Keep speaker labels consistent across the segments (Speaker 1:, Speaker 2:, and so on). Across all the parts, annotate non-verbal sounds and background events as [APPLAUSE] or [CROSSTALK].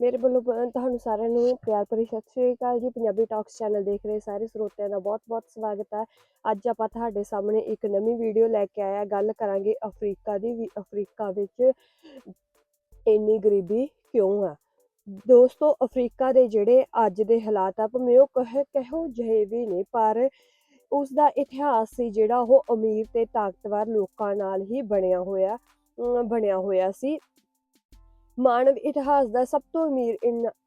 Speaker 1: ਮੇਰੇ ਵੱਲੋਂ ਤੁਹਾਨੂੰ ਸਾਰਿਆਂ ਨੂੰ ਪਿਆਰ ਭਰੀ ਸਤਿ ਸ਼੍ਰੀ ਅਕਾਲ ਜੀ। ਪੰਜਾਬੀ ਟਾਕਸ ਚੈਨਲ ਦੇਖ ਰਹੇ ਸਾਰੇ ਸਰੋਤਿਆਂ ਦਾ ਬਹੁਤ-ਬਹੁਤ ਸਵਾਗਤ ਹੈ। ਅੱਜ ਆਪਾਂ ਤੁਹਾਡੇ ਸਾਹਮਣੇ ਇੱਕ ਨਵੀਂ ਵੀਡੀਓ ਲੈ ਕੇ ਆਇਆ ਗੱਲ ਕਰਾਂਗੇ ਅਫਰੀਕਾ ਦੀ ਵੀ, ਅਫਰੀਕਾ ਵਿੱਚ ਇੰਨੀ ਗਰੀਬੀ ਕਿਉਂ ਆ? ਦੋਸਤੋ, ਅਫਰੀਕਾ ਦੇ ਜਿਹੜੇ ਅੱਜ ਦੇ ਹਾਲਾਤ ਆ, ਭਾਵੇਂ ਉਹ ਕਹੇ, ਕਹੋ ਜਿਹੇ ਵੀ ਨੇ, ਪਰ ਉਸ ਦਾ ਇਤਿਹਾਸ ਸੀ ਜਿਹੜਾ ਉਹ ਅਮੀਰ ਤੇ ਤਾਕਤਵਰ ਲੋਕਾਂ ਨਾਲ ਹੀ ਬਣਿਆ ਹੋਇਆ ਬਣਿਆ ਹੋਇਆ ਸੀ। ਮਾਨਵ ਇਤਿਹਾਸ ਦਾ ਸਭ ਤੋਂ ਅਮੀਰ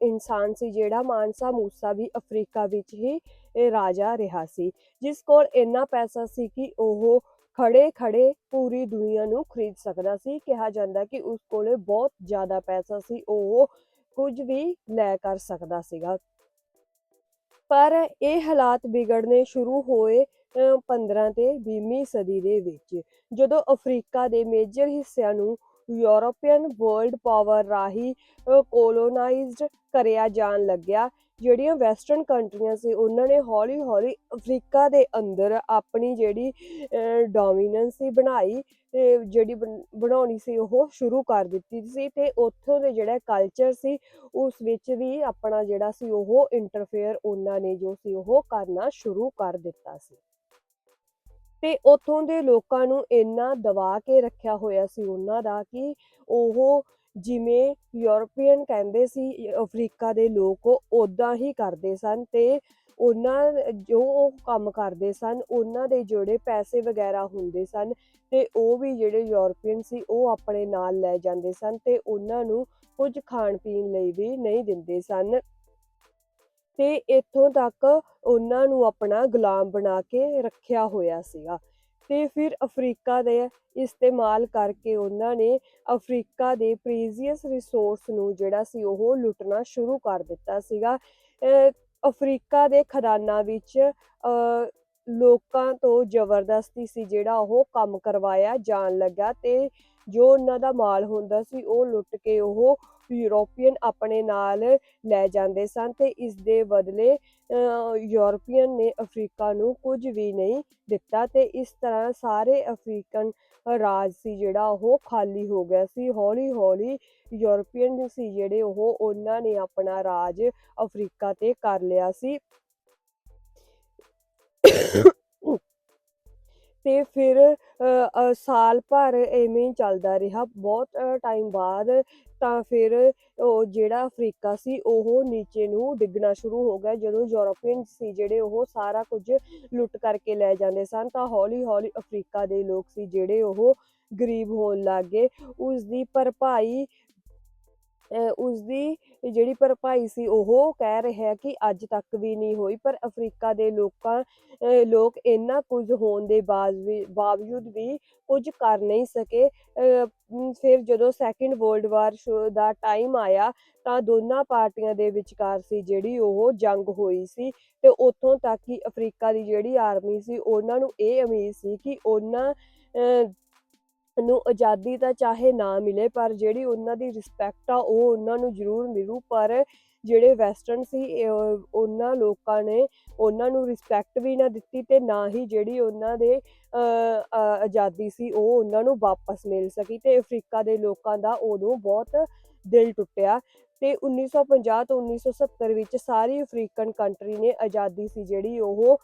Speaker 1: ਇਨਸਾਨ ਸੀ ਜਿਹੜਾ ਮਾਨਸਾ ਮੂਸਾ ਵੀ ਅਫਰੀਕਾ ਵਿੱਚ ਹੀ ਰਾਜਾ ਰਿਹਾ ਸੀ। ਜਿਸ ਕੋਲ ਇੰਨਾ ਪੈਸਾ ਸੀ ਕਿ ਉਹ ਖੜੇ ਖੜੇ ਪੂਰੀ ਦੁਨੀਆ ਨੂੰ ਖਰੀਦ ਸਕਦਾ ਸੀ। ਕਿਹਾ ਜਾਂਦਾ ਕਿ ਉਸ ਕੋਲੇ ਬਹੁਤ ਜ਼ਿਆਦਾ ਪੈਸਾ ਸੀ ਉਹ ਕੁਝ ਵੀ ਲੈ ਕਰ ਸਕਦਾ ਸੀਗਾ। ਪਰ ਇਹ ਹਾਲਾਤ ਵਿਗੜਨੇ ਸ਼ੁਰੂ ਹੋਏ ਅ, 15 ਤੇ 20ਵੀਂ ਸਦੀ ਦੇ ਵਿੱਚ। ਜਦੋਂ ਅਫਰੀਕਾ ਦੇ ਮੇਜਰ ਹਿੱਸਿਆਂ ਨੂੰ ਯੂਰੋਪੀਅਨ ਵਰਲਡ ਪਾਵਰ ਰਾਹੀਂ ਕੋਲੋਨਾਈਜ਼ਡ ਕਰਿਆ ਜਾਣ ਲੱਗਿਆ। ਜਿਹੜੀਆਂ ਵੈਸਟਰਨ ਕੰਟਰੀਆਂ ਸੀ, ਉਹਨਾਂ ਨੇ ਹੌਲੀ ਹੌਲੀ ਅਫਰੀਕਾ ਦੇ ਅੰਦਰ ਆਪਣੀ ਜਿਹੜੀ ਡੋਮੀਨੈਂਸ ਸੀ ਬਣਾਈ ਤੇ ਜਿਹੜੀ ਬਣ- ਬਣਾਉਣੀ ਸੀ, ਉਹ ਸ਼ੁਰੂ ਕਰ ਦਿੱਤੀ ਸੀ ਤੇ ਉੱਥੋਂ ਦੇ ਜਿਹੜਾ ਕਲਚਰ ਸੀ, ਉਸ ਵਿੱਚ ਵੀ ਆਪਣਾ ਜਿਹੜਾ ਸੀ, ਉਹ ਇੰਟਰਫੇਅਰ ਉਹਨਾਂ ਨੇ ਜੋ ਸੀ, ਉਹ ਕਰਨਾ ਸ਼ੁਰੂ ਕਰ ਦਿੱਤਾ ਸੀ। ਤੇ ਉੱਥੋਂ ਦੇ ਲੋਕਾਂ ਨੂੰ ਇੰਨਾ ਦਬਾ ਕੇ ਰੱਖਿਆ ਹੋਇਆ ਸੀ ਉਹਨਾਂ ਦਾ ਕਿ ਉਹ ਜਿਵੇਂ ਯੂਰਪੀਅਨ ਕਹਿੰਦੇ ਸੀ ਅਫਰੀਕਾ ਦੇ ਲੋਕ ਉਦਾਂ ਹੀ ਕਰਦੇ ਸਨ ਤੇ ਉਹਨਾਂ ਜੋ ਉਹ ਕੰਮ ਕਰਦੇ ਸਨ, ਉਹਨਾਂ ਦੇ ਜਿਹੜੇ ਪੈਸੇ ਵਗੈਰਾ ਹੁੰਦੇ ਸਨ ਤੇ ਉਹ ਵੀ ਜਿਹੜੇ ਯੂਰਪੀਅਨ ਸੀ ਉਹ ਆਪਣੇ ਨਾਲ ਲੈ ਜਾਂਦੇ ਸਨ ਤੇ ਉਹਨਾਂ ਨੂੰ ਕੁਝ ਖਾਣ ਪੀਣ ਲਈ ਵੀ ਨਹੀਂ ਦਿੰਦੇ ਸਨ। ਤੇ ਇੱਥੋਂ ਤੱਕ ਉਹਨਾਂ ਨੂੰ ਆਪਣਾ ਗੁਲਾਮ ਬਣਾ ਕੇ ਰੱਖਿਆ ਹੋਇਆ ਸੀਗਾ। ਤੇ ਫਿਰ ਅਫਰੀਕਾ ਦੇ ਇਸਤੇਮਾਲ ਕਰਕੇ ਉਹਨਾਂ ਨੇ ਅਫਰੀਕਾ ਦੇ ਪ੍ਰੀਜ਼ੀਅਸ ਰਿਸੋਰਸ ਨੂੰ ਜਿਹੜਾ ਸੀ ਉਹ ਲੁੱਟਣਾ ਸ਼ੁਰੂ ਕਰ ਦਿੱਤਾ ਸੀਗਾ। ਅਫਰੀਕਾ ਦੇ ਖਦਾਨਾਂ ਵਿੱਚ ਲੋਕਾਂ ਤੋਂ ਜ਼ਬਰਦਸਤੀ ਸੀ ਜਿਹੜਾ ਉਹ ਕੰਮ ਕਰਵਾਇਆ ਜਾਣ ਲੱਗਾ ਤੇ ਜੋ ਉਹਨਾਂ ਦਾ ਮਾਲ ਹੁੰਦਾ ਸੀ, ਉਹ ਲੁੱਟ ਕੇ ਉਹ ਯੂਰੋਪੀਅਨ ਆਪਣੇ ਨਾਲ ਲੈ ਜਾਂਦੇ ਸਨ ਤੇ ਇਸ ਦੇ ਬਦਲੇ, ਅਹ, ਯੂਰਪੀਅਨ ਨੇ ਅਫਰੀਕਾ ਨੂੰ ਕੁਝ ਵੀ ਨਹੀਂ ਦਿੱਤਾ ਤੇ ਇਸ ਤਰ੍ਹਾਂ ਸਾਰੇ ਅਫਰੀਕਨ ਰਾਜ ਸੀ ਜਿਹੜਾ ਉਹ ਖਾਲੀ ਹੋ ਗਿਆ ਸੀ ਹੌਲੀ ਹੌਲੀ ਯੂਰੋਪੀਅਨ ਸੀ ਜਿਹੜੇ ਉਹ, ਉਹਨਾਂ ਨੇ ਆਪਣਾ ਰਾਜ ਅਫਰੀਕਾ ਤੇ ਕਰ ਲਿਆ ਸੀ। ਤੇ ਫਿਰ ਸਾਲ ਭਰ ਐਵੇਂ ਚੱਲਦਾ ਰਿਹਾ। ਬਹੁਤ ਟਾਈਮ ਬਾਅਦ ਤਾਂ ਫਿਰ ਉਹ ਜਿਹੜਾ ਅਫਰੀਕਾ ਸੀ, ਉਹ ਨੀਚੇ ਨੂੰ ਡਿੱਗਣਾ ਸ਼ੁਰੂ ਹੋ ਗਿਆ। ਜਦੋਂ ਯੂਰੋਪੀਅਨ ਸੀ ਜਿਹੜੇ ਉਹ ਸਾਰਾ ਕੁਝ ਲੁੱਟ ਕਰਕੇ ਲੈ ਜਾਂਦੇ ਸਨ, ਤਾਂ ਹੌਲੀ ਹੌਲੀ ਅਫਰੀਕਾ ਦੇ ਲੋਕ ਸੀ ਜਿਹੜੇ ਉਹ ਗਰੀਬ ਹੋਣ ਲੱਗ ਗਏ। ਉਸ ਦੀ ਭਰਪਾਈ ਉਸ ਦੀ ਜਿਹੜੀ ਭਰਪਾਈ ਸੀ, ਉਹ ਕਹਿ ਰਿਹਾ ਕਿ ਅੱਜ ਤੱਕ ਵੀ ਨਹੀਂ ਹੋਈ, ਪਰ ਅਫਰੀਕਾ ਦੇ ਲੋਕਾਂ ਲੋਕ ਇੰਨਾ ਕੁਝ ਹੋਣ ਦੇ ਬਾਵਜੂ- ਬਾਵਜੂਦ ਵੀ ਕੁਝ ਕਰ ਨਹੀਂ ਸਕੇ। ਫਿਰ ਜਦੋਂ ਸੈਕਿੰਡ ਵਰਲਡ ਵਾਰ ਦਾ ਟਾਈਮ ਆਇਆ, ਤਾਂ ਦੋਨਾਂ ਪਾਰਟੀਆਂ ਦੇ ਵਿਚਕਾਰ ਸੀ ਜਿਹੜੀ ਉਹ ਜੰਗ ਹੋਈ ਸੀ ਤੇ ਉੱਥੋਂ ਤੱਕ ਕਿ ਅਫਰੀਕਾ ਦੀ ਜਿਹੜੀ ਆਰਮੀ ਸੀ, ਉਹਨਾਂ ਨੂੰ ਇਹ ਉਮੀਦ ਸੀ ਕਿ ਉਹਨਾਂ ਨੂੰ ਆਜ਼ਾਦੀ ਤਾਂ ਚਾਹੇ ਨਾ ਮਿਲੇ, ਪਰ ਜਿਹੜੀ ਉਹਨਾਂ ਦੀ ਰਿਸਪੈਕਟ ਆ, ਉਹ ਉਹਨਾਂ ਨੂੰ ਜ਼ਰੂਰ ਮਿਲੂ। ਪਰ ਜਿਹੜੇ ਵੈਸਟਰਨ ਸੀ ਉਹਨਾਂ ਲੋਕਾਂ ਨੇ ਉਹਨਾਂ ਨੂੰ ਰਿਸਪੈਕਟ ਵੀ ਨਾ ਦਿੱਤੀ ਤੇ ਨਾ ਹੀ ਜਿਹੜੀ ਉਹਨਾਂ ਦੇ ਆਜ਼ਾਦੀ ਸੀ, ਉਹ ਉਹਨਾਂ ਨੂੰ ਵਾਪਸ ਮਿਲ ਸਕੀ ਤੇ ਅਫਰੀਕਾ ਦੇ ਲੋਕਾਂ ਦਾ ਉਦੋਂ ਬਹੁਤ ਦਿਲ ਟੁੱਟਿਆ। ਤੇ 1950 ਤੋਂ 1970 ਵਿੱਚ ਸਾਰੀ ਅਫਰੀਕਨ ਕੰਟਰੀ ਨੇ ਆਜ਼ਾਦੀ ਸੀ ਜਿਹੜੀ ਉਹ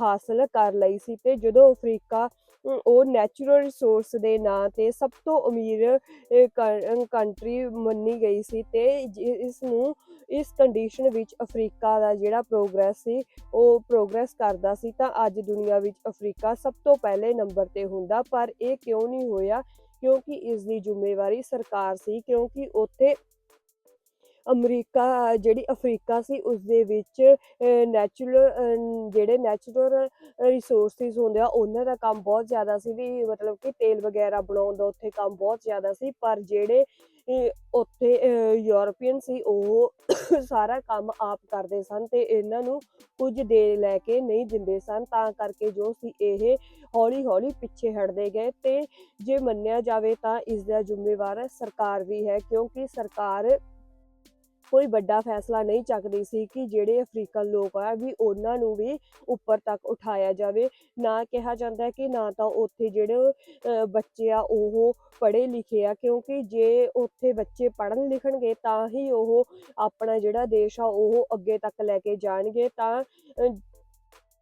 Speaker 1: ਹਾਸਲ ਕਰ ਲਈ ਸੀ ਤੇ ਜਦੋਂ ਅਫਰੀਕਾ ਉਹ ਨੈਚੁਰਲ ਰਿਸੋਰਸ ਦੇ ਨਾਂ ਤੇ ਸਭ ਤੋਂ ਅਮੀਰ ਕੰਟਰੀ ਮੰਨੀ ਗਈ ਸੀ ਤੇ ਜਿ- ਇਸ ਨੂੰ ਇਸ ਕੰਡੀਸ਼ਨ ਵਿੱਚ ਅਫਰੀਕਾ ਦਾ ਜਿਹੜਾ ਪ੍ਰੋਗਰੈਸ ਸੀ, ਉਹ ਪ੍ਰੋਗਰੈਸ ਕਰਦਾ ਸੀ ਤਾਂ ਅੱਜ ਦੁਨੀਆ ਵਿੱਚ ਅਫਰੀਕਾ ਸਭ ਤੋਂ ਪਹਿਲੇ ਨੰਬਰ ਤੇ ਹੁੰਦਾ, ਪਰ ਇਹ ਕਿਉਂ ਨਹੀਂ ਹੋਇਆ? ਕਿਉਂਕਿ ਇਸ ਦੀ ਜ਼ਿੰਮੇਵਾਰੀ ਸਰਕਾਰ ਸੀ, ਕਿਉਂਕਿ ਉੱਥੇ ਅਮਰੀਕਾ, ਜਿਹੜੀ ਅਫਰੀਕਾ ਸੀ ਉਸ ਦੇ ਵਿੱਚ ਨੈਚੁਰਲ ਜਿਹੜੇ ਨੈਚੁਰਲ ਰਿਸੋਰਸਿਸ ਹੁੰਦੇ ਆ, ਉਹਨਾਂ ਦਾ ਕੰਮ ਬਹੁਤ ਜ਼ਿਆਦਾ ਸੀ ਵੀ ਮਤਲਬ ਕਿ ਤੇਲ ਵਗੈਰਾ ਬਣਾਉਣ ਦਾ ਉੱਥੇ ਕੰਮ ਬਹੁਤ ਜ਼ਿਆਦਾ ਸੀ, ਪਰ ਜਿਹੜੇ ਉੱਥੇ ਯੂਰਪੀਅਨ ਸੀ, ਉਹ [COUGHS] ਸਾਰਾ ਕੰਮ ਆਪ ਕਰਦੇ ਸਨ ਤੇ ਇਹਨਾਂ ਨੂੰ ਕੁਝ ਦੇ ਲੈ ਕੇ ਨਹੀਂ ਦਿੰਦੇ ਸਨ, ਤਾਂ ਕਰਕੇ ਜੋ ਸੀ ਇਹ ਹੌਲੀ ਹੌਲੀ ਪਿੱਛੇ ਹਟਦੇ ਗਏ ਤੇ ਜੇ ਮੰਨਿਆ ਜਾਵੇ ਤਾਂ ਇਸ ਦਾ ਜ਼ਿੰਮੇਵਾਰ ਸਰਕਾਰ ਵੀ ਹੈ, ਕਿਉਂਕਿ ਸਰਕਾਰ ਕੋਈ ਵੱਡਾ ਫੈਸਲਾ ਨਹੀਂ ਚੱਕਦੀ ਸੀ ਕਿ ਜਿਹੜੇ ਅਫਰੀਕਨ ਲੋਕ ਆ ਵੀ ਉਹਨਾਂ ਨੂੰ ਵੀ ਉੱਪਰ ਤੱਕ ਉਠਾਇਆ ਜਾਵੇ। ਨਾ ਕਿਹਾ ਜਾਂਦਾ ਕਿ ਨਾ ਤਾਂ ਉੱਥੇ ਜਿਹੜੇ ਬੱਚੇ ਆ ਉਹ ਪੜ੍ਹੇ ਲਿਖੇ ਆ, ਕਿਉਂਕਿ ਜੇ ਉੱਥੇ ਬੱਚੇ ਪੜ੍ਹਨ ਲਿਖਣਗੇ ਤਾਂ ਹੀ ਉਹ ਆਪਣਾ ਜਿਹੜਾ ਦੇਸ਼ ਆ ਉਹ ਅੱਗੇ ਤੱਕ ਲੈ ਕੇ ਜਾਣਗੇ। ਤਾਂ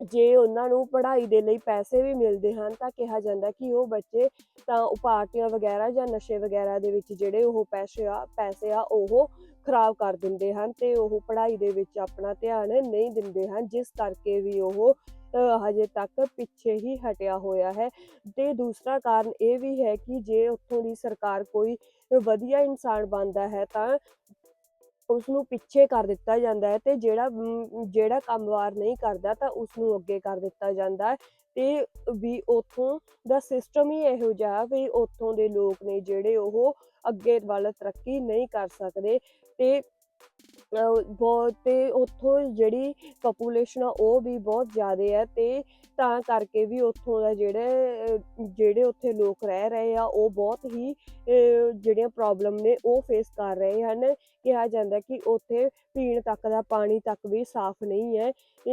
Speaker 1: ਜੇ ਉਹਨਾਂ ਨੂੰ ਪੜ੍ਹਾਈ ਦੇ ਲਈ ਪੈਸੇ ਵੀ ਮਿਲਦੇ ਹਨ ਤਾਂ ਕਿਹਾ ਜਾਂਦਾ ਕਿ ਉਹ ਬੱਚੇ ਤਾਂ ਪਾਰਟੀਆਂ ਵਗੈਰਾ ਜਾਂ ਨਸ਼ੇ ਵਗੈਰਾ ਦੇ ਵਿੱਚ ਜਿਹੜੇ ਉਹ ਪੈਸੇ ਆ ਪੈਸੇ ਆ, ਉਹ ਖਰਾਬ ਕਰ ਦਿੰਦੇ ਹਨ ਤੇ ਉਹ ਪੜ੍ਹਾਈ ਦੇ ਵਿੱਚ ਆਪਣਾ ਧਿਆਨ ਨਹੀਂ ਦਿੰਦੇ ਹਨ, ਜਿਸ ਕਰਕੇ ਵੀ ਉਹ ਹਜੇ ਤੱਕ ਪਿੱਛੇ ਹੀ ਹਟਿਆ ਹੋਇਆ ਹੈ। ਤੇ ਦੂਸਰਾ ਕਾਰਨ ਇਹ ਵੀ ਹੈ ਕਿ ਜੇ ਉੱਥੋਂ ਦੀ ਸਰਕਾਰ ਕੋਈ ਵਧੀਆ ਇਨਸਾਨ ਬਣਦਾ ਹੈ ਤਾਂ ਉਸ ਨੂੰ ਪਿੱਛੇ ਕਰ ਦਿੱਤਾ ਜਾਂਦਾ ਹੈ ਤੇ ਜਿਹੜਾ ਮ, ਜਿਹੜਾ ਕੰਮਵਾਰ ਨਹੀਂ ਕਰਦਾ ਤਾਂ ਉਸ ਨੂੰ ਅੱਗੇ ਕਰ ਦਿੱਤਾ ਜਾਂਦਾ ਹੈ। ਤੇ ਵੀ ਉੱਥੋਂ ਦਾ ਸਿਸਟਮ ਹੀ ਇਹੋ ਜਿਹਾ ਵੀ ਉੱਥੋਂ ਦੇ ਲੋਕ ਨੇ ਜਿਹੜੇ ਉਹ ਅੱਗੇ ਵੱਲ ਤਰੱਕੀ ਨਹੀਂ ਕਰ ਸਕਦੇ ਤੇ ਬਹੁਤ ਤੇ ਉੱਥੋਂ ਜਿਹੜੀ ਪੋਪੂਲੇਸ਼ਨ ਆ ਉਹ ਵੀ ਬਹੁਤ ਜ਼ਿਆਦਾ ਹੈ ਤੇ ਤਾਂ ਕਰਕੇ ਵੀ ਉੱਥੋਂ ਦਾ ਜਿਹੜੇ ਜਿਹੜੇ ਉੱਥੇ ਲੋਕ ਰਹਿ ਰਹੇ ਆ ਉਹ ਬਹੁਤ ਹੀ ਜਿਹੜੀਆਂ ਪ੍ਰੋਬਲਮ ਨੇ ਉਹ ਫੇਸ ਕਰ ਰਹੇ ਹਨ। ਕਿਹਾ ਜਾਂਦਾ ਕਿ ਉੱਥੇ ਪੀਣ ਤੱਕ ਦਾ ਪਾਣੀ ਤੱਕ ਵੀ ਸਾਫ਼ ਨਹੀਂ ਹੈ।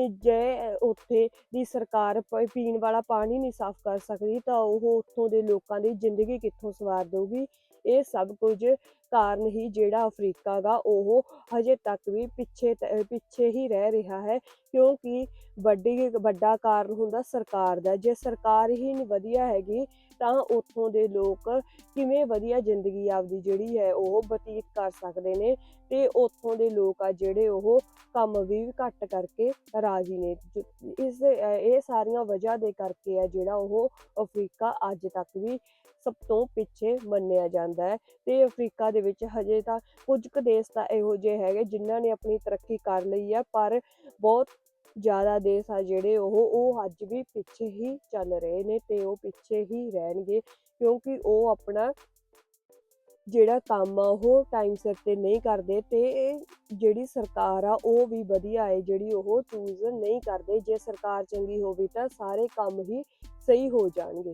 Speaker 1: ਜੇ ਉੱਥੇ ਦੀ ਸਰਕਾਰ ਪੀਣ ਵਾਲਾ ਪਾਣੀ ਨਹੀਂ ਸਾਫ਼ ਕਰ ਸਕਦੀ ਤਾਂ ਉਹ ਉੱਥੋਂ ਦੇ ਲੋਕਾਂ ਦੀ ਜ਼ਿੰਦਗੀ ਕਿੱਥੋਂ ਸਵਾਰ ਦੇਊਗੀ? ਇਹ ਸਭ ਕੁਝ ਕਾਰਨ ਹੀ ਜਿਹੜਾ ਅਫਰੀਕਾ ਗਾ, ਉਹ ਹਜੇ ਤੱਕ ਵੀ ਪਿੱਛੇ ਪਿੱਛੇ ਹੀ ਰਹਿ ਰਿਹਾ ਹੈ, ਕਿਉਂਕਿ ਵੱਡੀ, ਵੱਡਾ ਕਾਰਨ ਹੁੰਦਾ ਸਰਕਾਰ ਦਾ, ਜੇ ਸਰਕਾਰ ਹੀ ਨਹੀਂ ਵਧੀਆ ਹੈਗੀ, ਤਾਂ ਉੱਥੋਂ ਦੇ ਲੋਕ ਕਿਵੇਂ ਵਧੀਆ ਜ਼ਿੰਦਗੀ ਆਪਦੀ ਜਿਹੜੀ ਹੈ, ਉਹ ਬਤੀਤ ਕਰ ਸਕਦੇ ਨੇ, ਤੇ ਉੱਥੋਂ ਦੇ ਲੋਕ ਆ ਜਿਹੜੇ ਉਹ ਕੰਮ ਵੀ ਘੱਟ ਕਰਕੇ ਰਾਜੀ ਨੇ ਇਸ ਇਹ ਸਾਰੀਆਂ ਵਜ੍ਹਾ ਦੇ ਕਰਕੇ ਆ ਜਿਹੜਾ ਉਹ ਅਫਰੀਕਾ ਅੱਜ ਤੱਕ ਵੀ ਸਭ ਤੋਂ ਪਿੱਛੇ ਮੰਨਿਆ ਜਾਂਦਾ ਹੈ, ਤੇ ਅਫਰੀਕਾ ਦੇ ਵਿੱਚ ਹਜੇ ਤਾਂ ਕੁਝ ਕੁ ਦੇਸ਼ ਤਾਂ ਇਹੋ ਜਿਹੇ ਹੈਗੇ ਜਿਨ੍ਹਾਂ ਨੇ ਆਪਣੀ ਤਰੱਕੀ ਕਰ ਲਈ ਹੈ ਪਰ ਬਹੁਤ ਜ਼ਿਆਦਾ ਦੇਸ਼ ਆ ਜਿਹੜੇ ਉਹ ਉਹ ਅੱਜ ਵੀ ਪਿੱਛੇ ਹੀ ਚੱਲ ਰਹੇ ਨੇ ਤੇ ਉਹ ਪਿੱਛੇ ਹੀ ਰਹਿਣਗੇ ਕਿਉਂਕਿ ਉਹ ਆਪਣਾ ਜਿਹੜਾ ਕੰਮ ਆ ਉਹ ਟਾਈਮ ਸਿਰ ਤੇ ਨਹੀਂ ਕਰਦੇ ਤੇ ਜਿਹੜੀ ਸਰਕਾਰ ਆ ਉਹ ਵੀ ਵਧੀਆ ਹੈ ਜਿਹੜੀ ਉਹ ਚੂਜ਼ ਨਹੀਂ ਕਰਦੇ, ਜੇ ਸਰਕਾਰ ਚੰਗੀ ਹੋਵੇ ਤਾਂ ਸਾਰੇ ਕੰਮ ਹੀ ਸਹੀ ਹੋ ਜਾਣਗੇ।